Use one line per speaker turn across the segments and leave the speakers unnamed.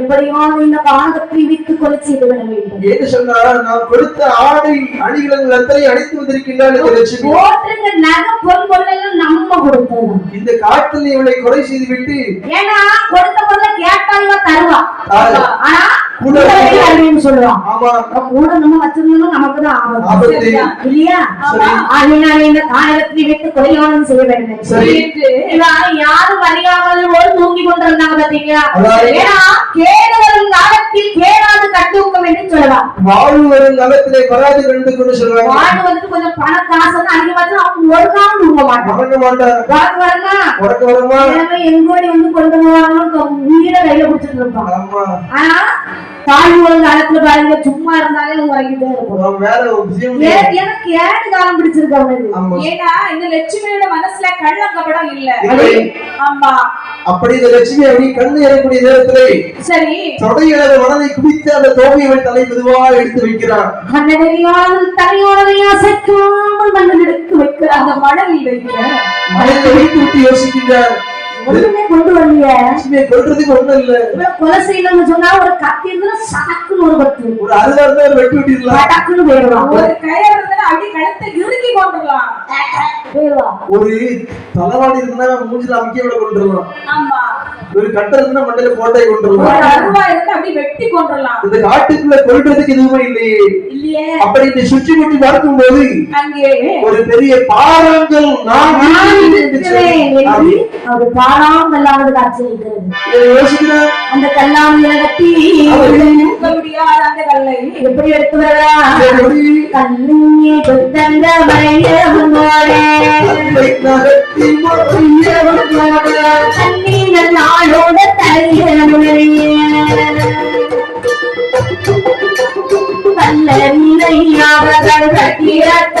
எப்படியான இந்த பாகத்தை விட்டு கொலை செய்து விட வேண்டும்.
என்று சொன்னால் நான் கொடுத்த ஆடை அணிகள் அத்தனை இந்த லட்சுமி.
போட்டிருந்த நகை பொன் பொருளெல்லாம் நம்ம கொடுத்தது
இந்த காட்டில் இவளை கொலை செய்து விட்டு
ஏன்னா கொடுத்த பொருளை கேட்டா இவ தருவா.
தாரு.
ஆனா அப்ப கூட நம்ம வச்சிருந்தோம் நமக்கு தான் ஆபத்து. இல்லையா. ஆகையினால் இந்த காலகத்தை விட்டு கொலையானம் செய்ய வேண்டும் யாரும் அறியாமல் ஒரு தூங்கி கொண்டிருந்தாங்க பாத்தீங்களா? ஏன்னா கேடு வரும் காலத்தில் கேடாது கட்டுக்கம் என்று சொல்லலாம்.
வாழ்வு வரும் காலத்திலே வராது கண்டு கொண்டு
வாழ்வு வந்துட்டு கொஞ்சம் பண காசு அதிகமாச்சு அவங்க ஒரு நாள் தூங்க
மாட்டார்
வாழ்க்கை வரனா
உறக்க வருமா
எங்கோடி வந்து கொண்டு போவாங்க உயிரை கையில பிடிச்சிட்டு ஆனா தாழ்வு வரும் காலத்துல பாருங்க சும்மா இருந்தாலே உறங்கிட்டே இருக்கும் எனக்கு ஏழு காலம் பிடிச்சிருக்கு அவனுக்கு?
ஏன்னா இந்த லட்சுமியோட மனசுல கள்ளங்கபடம் இல்ல.
இல்லை.
ஆமா.
அப்படி இந்த லட்சுமி அப்படி கண்ணு ஏறக்கூடிய நேரத்திலே
சரி.
தொடையிலத மனதை குடித்து அந்த தோகையை தலை மெதுவா எடுத்து வைக்கிறான்.
கண்ணறியாமல் தலையோடவை அசைக்காமல் மண்ணில் எடுத்து வைக்கிறாங்க
அந்த மணல் வைக்கிற
மனதை வைத்து விட்டு யோசிக்கின்றார்.
ஒண்ணுமே கொண்டு வரலைய.
லட்சுமியை கொல்றதுக்கு ஒண்ணும் இல்ல.
கொலை செய்யணும்னு சொன்னா ஒரு கத்தி இருந்தா சடக்குன்னு ஒரு பத்து
ஒரு அறுபது இருந்தா வெட்டி விட்டுடலாம்.
படக்குன்னு போயிடுவான்.
ஒரு கயிறு இருந்தா கழுத்தை இறுக்கி கொண்டுடலாம்.
போயிடுவான்.
ஒரு தலைவாடி இருந்தா மூஞ்சில அமைக்க விட கொண்டுடலாம்.
ஆமா.
ஒரு கட்டை இருந்தா மண்டையில போட்டை
ஒரு
கொண்டுடலாம்
அருவா இருந்தா வெட்டி கொண்டுடலாம்.
இந்த காட்டுக்குள்ள கொல்றதுக்கு எதுவுமே இல்லையே.
இல்லையே.
அப்படி இந்த சுற்றி முற்றி பார்க்கும் போது
அங்கே
ஒரு பெரிய பாறாங்கல் நான் இருக்கிறேன் என்று
என்று அது பாராமல் அல்லாமல் காட்சி அளிக்கிறது
இதை யோசிக்கிறேன்
அந்த
தூக்க முடியாத அந்த கல்லை
எப்படி எடுத்து வரா கல்லியே கொத்தந்த
மொழியவனோட
கண்ணீர் நாளோட தலையே கல்லறியாவதல் கட்டியத்த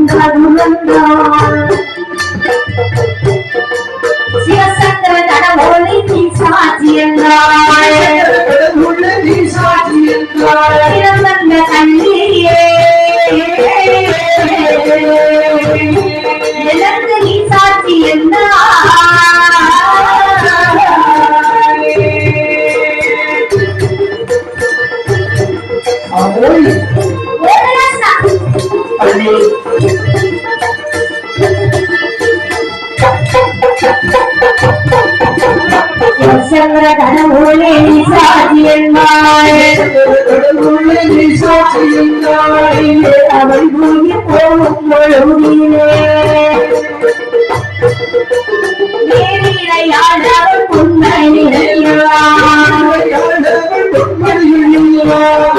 சிவசக்கர கடவுளை நீ சாட்சியங்காய்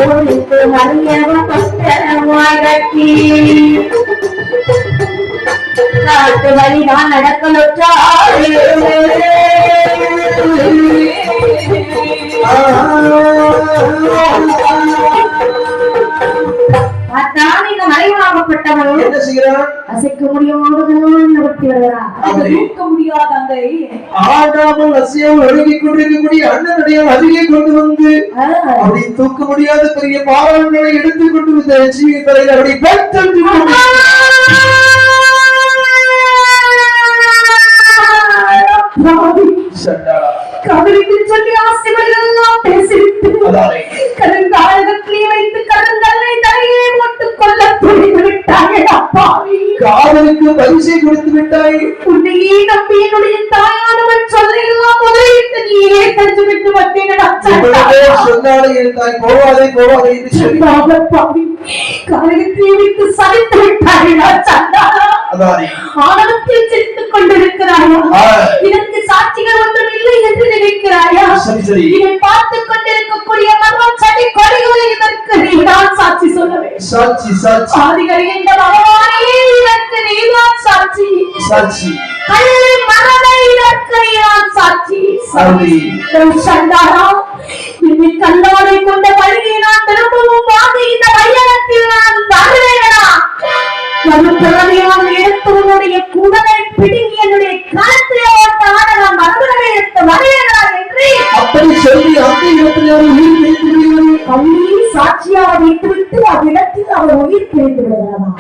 ஒளிக்கு மறியவ பத்திரமாகட்டி நாட்டு வழிதான் நடக்கலுற்றார்
என்ன
அசைக்க முடியாததான் நிறுத்தி வருகிறார்
அந்த தூக்க முடியாத அந்த
ஆடாமல் அசையாமல் ஒழுங்கிக் கொண்டிருக்கக்கூடிய அண்ணனுடைய அருகே கொண்டு வந்து அப்படி தூக்க முடியாத பெரிய பாறாங்களை எடுத்துக் கொண்டு வந்த லட்சுமி தலையில் அப்படி பெத்தெடுத்து கொண்டு சண்டாளா.
கவிதைக்கு சொல்லி ஆசைகள் எல்லாம் பேசிவிட்டு. கருங்காலகத்திலே வைத்து கருங்கல்லை தலையே போட்டுக் கொள்ள துணிந்து விட்டாங்க அப்பாவி
காதலுக்கு பரிசை கொடுத்து விட்டாய்.
உன்னையே நம்பி என்னுடைய தாயானவன் சொல்லெல்லாம் முதலிட்டு நீயே தெரிஞ்சு விட்டு
இவ்வளவே சொன்னாலே என் தாய் போவாதே போவாதே என்று சொல்லி.
பாவி. கழகத்தை விட்டு சரித்து விட்டார்களா சண்டாளா
அதானே
ஆணவத்தில் சிரித்துக் கொண்டிருக்கிறாயா. இதற்கு சாட்சிகள் ஒன்றும் இல்லை என்று நினைக்கிறாயா? இதை பார்த்துக் கொண்டிருக்கக்கூடிய மரம் செடி கொடிகளை இதற்கு நீதான் சாட்சி சொல்ல வேண்டும்.
சாட்சி சாட்சி.
ஆதிகள் என்ற பகவானே இதற்கு நீதான் சாட்சி.
சாட்சி.
சாட்சி. சண்டாரா இனி கண்ணாடை கொண்ட வழியை நான் திரும்பவும் வாங்கி இந்த வையகத்தில் நான் மறுபிறவியாக எடுத்து உன்னுடைய குடலை பிடுங்கி என்னுடைய களத்திலே ஓட்ட ஆட நான் மறுபிறவை எடுத்து வருவேனா என்று
அப்படி சொல்லி ஒரு உயிர் வைத்திருக்கிறது
கள்ளி சாட்சியாக வைத்துவிட்டு அவ்விடத்தில் அவர் உயிர் பிரிந்து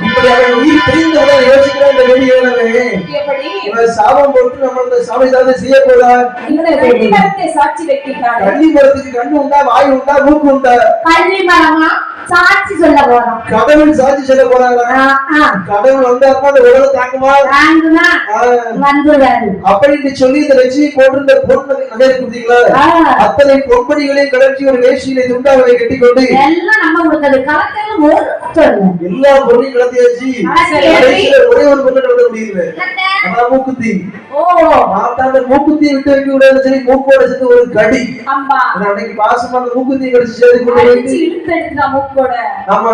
இப்படி அவன் உயிர் பிரிந்தவுடன் யோசிக்கிற இந்த வெளியேறவே
எப்படி?
சாபம் போட்டு நம்ம இந்த சாமி ஏதாவது செய்ய
வைக்கிறாங்க
கண்ணி மரத்துக்கு கண்ணு உண்டா வாய் உண்டா மூக்கு உண்டா?
கள்ளி மரமா? சாட்சி சொல்ல போறோம்.
கடவுள் சாட்சி சொல்ல போறாங்களா? கடவுள் வந்தாருன்னா அந்த உலகம்
வாங்குனா
ஆ,
வந்துடுறாரு
அப்படின்னு சொல்லி இந்த லட்சுமி போட்டிருந்த பொண்ணு நகை கொடுத்தீங்களா. அத்தனை பொன்படிகளையும் கடற்றி ஒரு வேஷ்டியில துண்டாவலை கட்டிக்கொண்டு
எல்லாம் நம்ம கொடுத்தது. கலக்கல் ஒரு
எல்லா பொருளையும் கடத்தியாச்சு. கடைசியில ஒரே ஒரு பொண்ணு கடத்த முடியல. அதான் மூக்குத்தி. மூக்குத்தி விட்டு வைக்க கூடாதுன்னு சொல்லி மூக்கோட சேர்த்து ஒரு கடி. அன்னைக்கு பாசமா அந்த மூக்குத்தி கடிச்சு சேர்த்து கொண்டு ஆமா.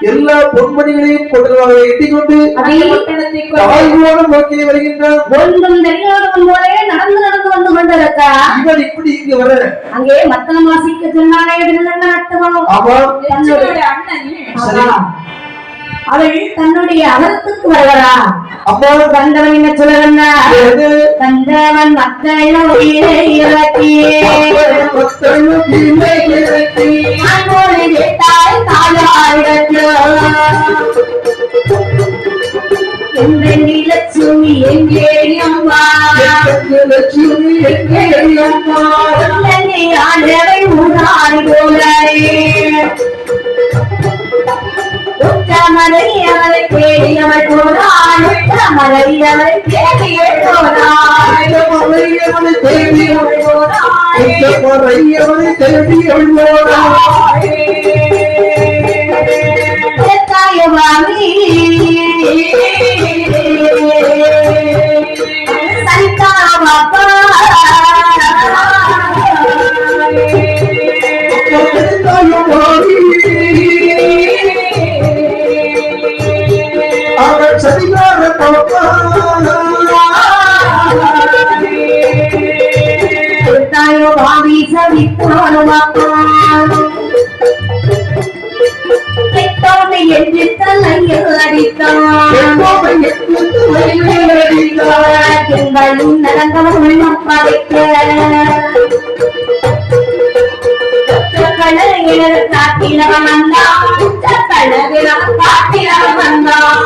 எல்லா பொன்மணிகளையும் கொண்டு எட்டிக்கொண்டு தாய்வோடு நோக்கி
போலே நடந்து நடந்து வந்து கொண்டிருக்கா?
இவன் இப்படி இங்க வர.
அங்கே மத்தன மாசிக்கு
ஆமா.
லட்சுமியோட அண்ணன்.
அவள் தன்னுடைய அகத்துக்கு வருகிறா
அம்மா.
வந்தவன் என்ன சொல்லுறா
எது?
வந்தவன் மக்களோடியே இறக்கியே. எந்த நிலச்சுமி எங்கே அம்மா
லட்சுமி எங்கே அம்மா?
ஆண்டவை உணாடி போகிறாரே உத்தமரை அவரை தேடி அவள் போனாள் உத்தமரை அவரை தேடி போனாள்
ஐயமலை அவனை
போனாள்
ஐயமலை அவனை போனாள்.
Rani Santa
Mata Tayo bami
sa mikro na mapalo என்று தலையில் அடித்தான் எங்களும் நடந்தவன் காட்டினவன் வந்தான் காட்டினவன் வந்தான்